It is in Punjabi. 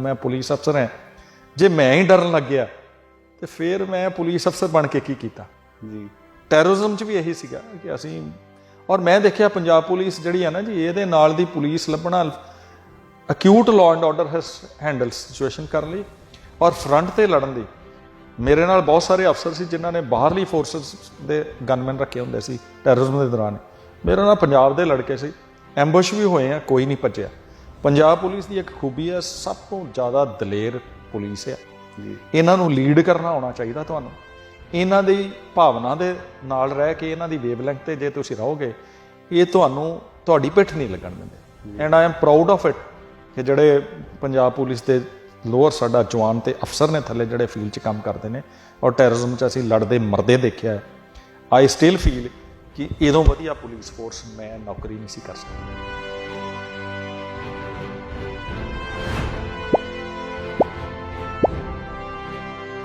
ਮੈਂ ਪੁਲਿਸ ਅਫਸਰ ਹਾਂ। ਜੇ ਮੈਂ ਹੀ ਡਰਨ ਲੱਗ ਗਿਆ ਤੇ ਫਿਰ ਮੈਂ ਪੁਲਿਸ ਅਫਸਰ ਬਣ ਕੇ ਕੀ ਕੀਤਾ? ਜੀ। ਟੈਰਰਿਜ਼ਮ 'ਚ ਵੀ ਇਹੀ ਸੀਗਾ ਕਿ ਅਸੀਂ ਔਰ ਮੈਂ ਦੇਖਿਆ ਪੰਜਾਬ ਪੁਲਿਸ ਜਿਹੜੀ ਹੈ ਨਾ ਜੀ ਇਹਦੇ ਨਾਲ ਦੀ ਪੁਲਿਸ ਲੱਭਣਾ acute law and order has handle situation ਕਰਨ ਲਈ ਔਰ ਫਰੰਟ ਤੇ ਲੜਨ ਦੀ। ਮੇਰੇ ਨਾਲ ਬਹੁਤ ਸਾਰੇ ਅਫਸਰ ਸੀ ਜਿਨ੍ਹਾਂ ਨੇ ਬਾਹਰਲੀ ਫੋਰਸਸ ਦੇ ਗਨਮੈਨ ਰੱਖੇ ਹੁੰਦੇ ਸੀ ਟੈਰਰਿਜ਼ਮ ਦੇ ਦੌਰਾਨ। ਮੇਰੇ ਨਾਲ ਪੰਜਾਬ ਦੇ ਲੜਕੇ ਸੀ। ਐਂਬੁਸ਼ ਵੀ ਹੋਏ ਆ ਕੋਈ ਨਹੀਂ ਭੱਜਿਆ। ਪੰਜਾਬ ਪੁਲਿਸ ਦੀ ਇੱਕ ਖੂਬੀ ਹੈ ਸਭ ਤੋਂ ਜ਼ਿਆਦਾ ਦਲੇਰ ਪੁਲਿਸ ਹੈ। ਜੀ। ਇਹਨਾਂ ਨੂੰ ਲੀਡ ਕਰਨਾ ਆਉਣਾ ਚਾਹੀਦਾ ਤੁਹਾਨੂੰ। ਇਹਨਾਂ ਦੀ ਭਾਵਨਾ ਦੇ ਨਾਲ ਰਹਿ ਕੇ ਇਹਨਾਂ ਦੀ ਵੇਵਲੈਂਥ ਤੇ ਜੇ ਤੁਸੀਂ ਰਹੋਗੇ ਇਹ ਤੁਹਾਨੂੰ ਤੁਹਾਡੀ ਪਿੱਠ ਨਹੀਂ ਲੱਗਣ ਦਿੰਦੇ। And I am proud of it ਕਿ ਜਿਹੜੇ ਪੰਜਾਬ ਪੁਲਿਸ ਦੇ ਲੋਅਰ ਸਾਡਾ ਜਵਾਨ ਤੇ ਅਫਸਰ ਨੇ ਥੱਲੇ ਜਿਹੜੇ ਫੀਲਡ 'ਚ ਕੰਮ ਕਰਦੇ ਨੇ ਔਰ ਟੈਰਰਿਜ਼ਮ 'ਚ ਅਸੀਂ ਲੜਦੇ ਮਰਦੇ ਦੇਖਿਆ ਆਈ ਸਟਿਲ ਫੀਲ ਕਿ ਇਦੋਂ ਵਧੀਆ ਪੁਲਿਸ ਫੋਰਸ ਮੈਂ ਨੌਕਰੀ ਨਹੀਂ ਸੀ ਕਰ ਸਕਦਾ।